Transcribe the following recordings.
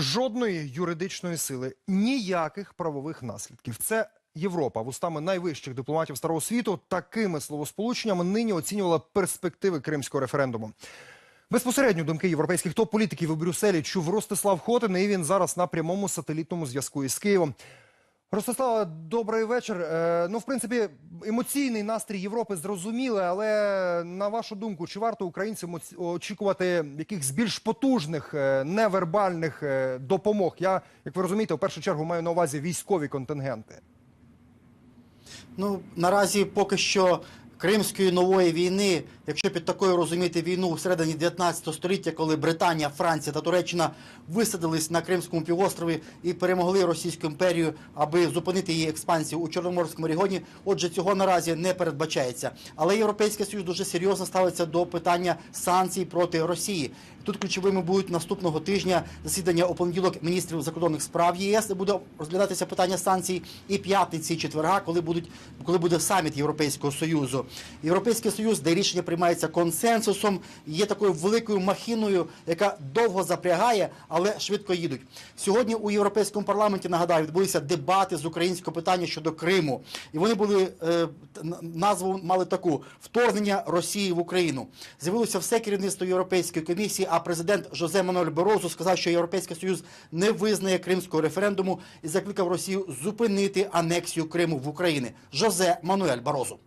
Жодної юридичної сили, ніяких правових наслідків. Це Європа вустами найвищих дипломатів старого світу такими словосполученнями нині оцінювала перспективи кримського референдуму. Безпосередньо думки європейських топ-політиків у Брюсселі чув Ростислав Хотин, і він зараз на прямому сателітному зв'язку із Києвом. Ростислава, добрий вечір. Е, ну, в принципі, емоційний настрій Європи зрозуміли, але на вашу думку, чи варто українцям очікувати якихось більш потужних е, невербальних е, допомог? Я, як ви розумієте, в першу чергу маю на увазі військові контингенти. Ну наразі поки що Кримської нової війни, якщо під такою розуміти війну всередині 19 століття, коли Британія, Франція та Туреччина висадились на Кримському півострові і перемогли Російську імперію, аби зупинити її експансію у Чорноморському регіоні. Отже, цього наразі не передбачається. Але Європейський Союз дуже серйозно ставиться до питання санкцій проти Росії. Тут ключовими будуть наступного тижня засідання у понеділок міністрів закордонних справ ЄС, де буде розглядатися питання санкцій, і п'ятниці і четверга, коли будуть коли буде саміт Європейського союзу. Європейський союз, де рішення приймається консенсусом, є такою великою махіною, яка довго запрягає, але швидко їдуть. Сьогодні у європейському парламенті нагадаю відбулися дебати з українського питання щодо Криму, і вони були е, назву мали таку вторгнення Росії в Україну. З'явилося все керівництво Європейської комісії. А президент Жозе Мануель Берозу сказав, що Європейський Союз не визнає кримського референдуму і закликав Росію зупинити анексію Криму в Україні. Жозе Мануель Барозу.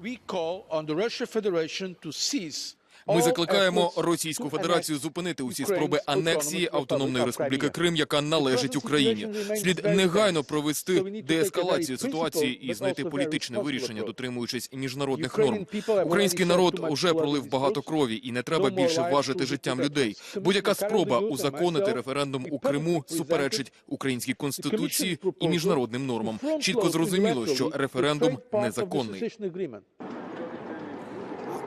We call on the Russian Federation to cease Ми закликаємо Російську Федерацію зупинити усі спроби анексії Автономної Республіки Крим, яка належить Україні. Слід негайно провести деескалацію ситуації і знайти політичне вирішення, дотримуючись міжнародних норм. Український народ уже пролив багато крові, і не треба більше важити життям людей. Будь-яка спроба узаконити референдум у Криму суперечить українській конституції і міжнародним нормам. Чітко зрозуміло, що референдум незаконний.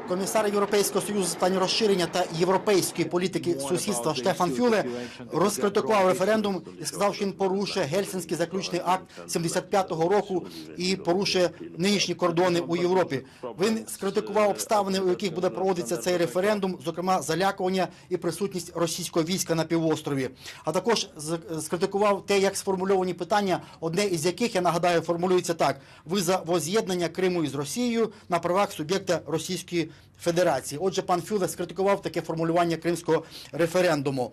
Комісар Європейського союзу з питань розширення та європейської політики сусідства Штефан Фюле розкритикував референдум і сказав, що він порушує гельсінський заключний акт 75-го року і порушує нинішні кордони у Європі. Він скритикував обставини, у яких буде проводитися цей референдум, зокрема залякування і присутність російського війська на півострові. А також скритикував те, як сформульовані питання, одне із яких я нагадаю формулюється так: ви за воз'єднання Криму із Росією на правах суб'єкта Російської Федерації. Отже, пан Фюле скритикував таке формулювання кримського референдуму.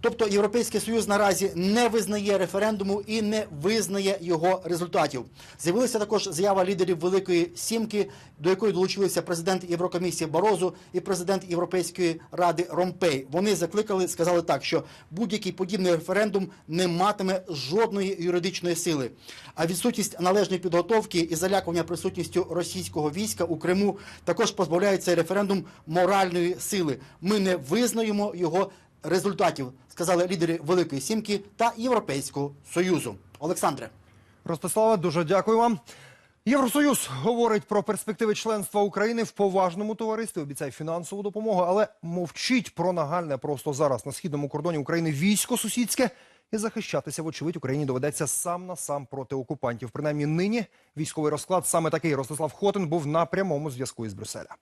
Тобто Європейський Союз наразі не визнає референдуму і не визнає його результатів. З'явилася також заява лідерів Великої Сімки, до якої долучилися президент Єврокомісії Барозу і президент Європейської ради Ромпей. Вони закликали, сказали так, що будь-який подібний референдум не матиме жодної юридичної сили. А відсутність належної підготовки і залякування присутністю російського війська у Криму також позбавляє цей референдум моральної сили. Ми не визнаємо його результатів, сказали лідери Великої Сімки та Європейського Союзу. Олександре. Ростиславе, дуже дякую вам. Євросоюз говорить про перспективи членства України в поважному товаристві, обіцяє фінансову допомогу, але мовчить про нагальне просто зараз на східному кордоні України військо сусідське. І захищатися, вочевидь, Україні доведеться сам на сам проти окупантів. Принаймні нині військовий розклад саме такий. Ростислав Хотин був на прямому зв'язку із Брюсселя.